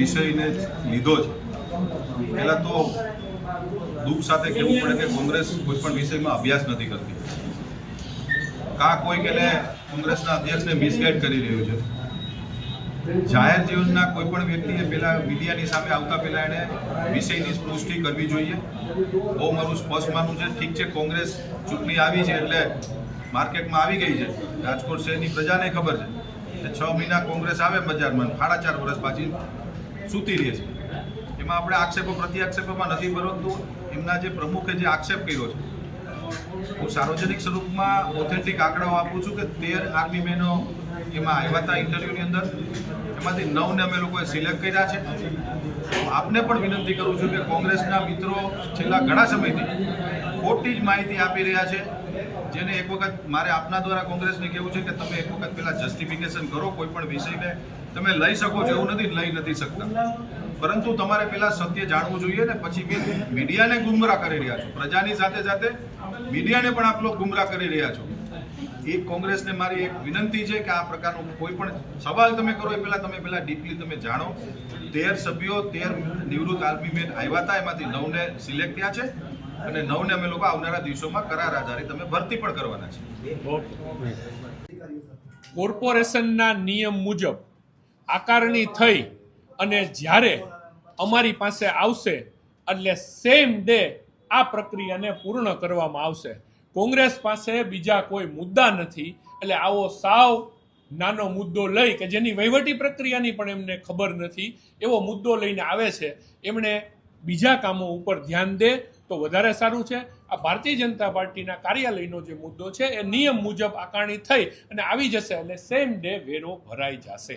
વિષયને લીધો છે. પહેલાં તો દુઃખ સાથે કહેવું પડે કે કોંગ્રેસ કોઈ પણ વિષયમાં અભ્યાસ નથી કરતી. કા કોઈ કે કોંગ્રેસના અધ્યક્ષને મિસગાઈડ કરી રહ્યું છે. જાહેર જીવનના કોઈ પણ વ્યક્તિએ પહેલા મીડિયાની સામે આવતા પહેલા એણે વિષયની પુષ્ટિ કરવી જોઈએ. બહુ મારું સ્પષ્ટ માનવું છે. ઠીક છે, કોંગ્રેસ ચૂંટણી આવી છે એટલે માર્કેટમાં આવી ગઈ છે. રાજકોટ શહેરની પ્રજાને ખબર છે. છ મહિના કોંગ્રેસ આવે બજારમાં. સાડા ચાર વર્ષ પાછી સૂતી રહે છે. એમાં આપણે આક્ષેપો પ્રતિ આક્ષેપોમાં નથી, પરંતુ એમના જે પ્રમુખે જે આક્ષેપ કર્યો છે, હું સાર્વજનિક સ્વરૂપમાં ઓથેન્ટિક આંકડાઓ આપું છું કે તેર આર્મી મેનો એમાં આવ્યા હતા ઇન્ટરવ્યૂની અંદર. એમાંથી નવને અમે લોકોએ સિલેક્ટ કર્યા છે. આપને પણ વિનંતી કરું છું કે કોંગ્રેસના મિત્રો છેલ્લા ઘણા સમયથી ખોટી જ માહિતી આપી રહ્યા છે. જેને એક વખત મારે આપના દ્વારા કોંગ્રેસને કહેવું છે કે તમે એક વખત પહેલાં જસ્ટિફિકેશન કરો, કોઈ પણ વિષયને તમે લઈ શકો છો, એવું નથી લઈ નથી શકતા. પરંતુ તમારે પહેલાં સત્ય જાણવું જોઈએ ને પછી મીડિયાને ગુમરાહ કરી રહ્યા છો. પ્રજાની સાથે સાથે મીડિયાને પણ આપ લોકો ગુમરાહ કરી રહ્યા છો. એ કોંગ્રેસને મારી એક વિનંતી છે કે આ પ્રકારનો કોઈ પણ સવાલ તમે કરો, એ પહેલાં તમે પહેલાં ડીપલી તમે જાણો. તેર સભ્યો, તેર નિવૃત્ત આર્મી આવ્યા હતા, એમાંથી નવને સિલેક્ટ થયા છે અને નવને અમે લોકો આવનારા દિવસોમાં કરાર આધારિત અમે ભરતી પણ કરવાના છે. કોર્પોરેશનના નિયમ મુજબ આકારણી થઈ અને જ્યારે અમારી પાસે આવશે, એટલે સેમ ડે આ પ્રક્રિયાને પૂર્ણ કરવામાં આવશે. કોંગ્રેસ પાસે બીજા કોઈ મુદ્દા નથી, એટલે આવો સાવ નાનો મુદ્દો લઈ કે જેની વહીવટી પ્રક્રિયાની પણ એમને ખબર નથી, એવો મુદ્દો લઈને આવે છે. એમણે બીજા કામો ઉપર ધ્યાન દે તો વધારે સારું છે. આ ભારતીય જનતા પાર્ટીના કાર્યાલયનો જે મુદ્દો છે, એ નિયમ મુજબ આકારણી થઈ અને આવી જશે, એટલે સેમ ડે વેરો ભરાઈ જશે.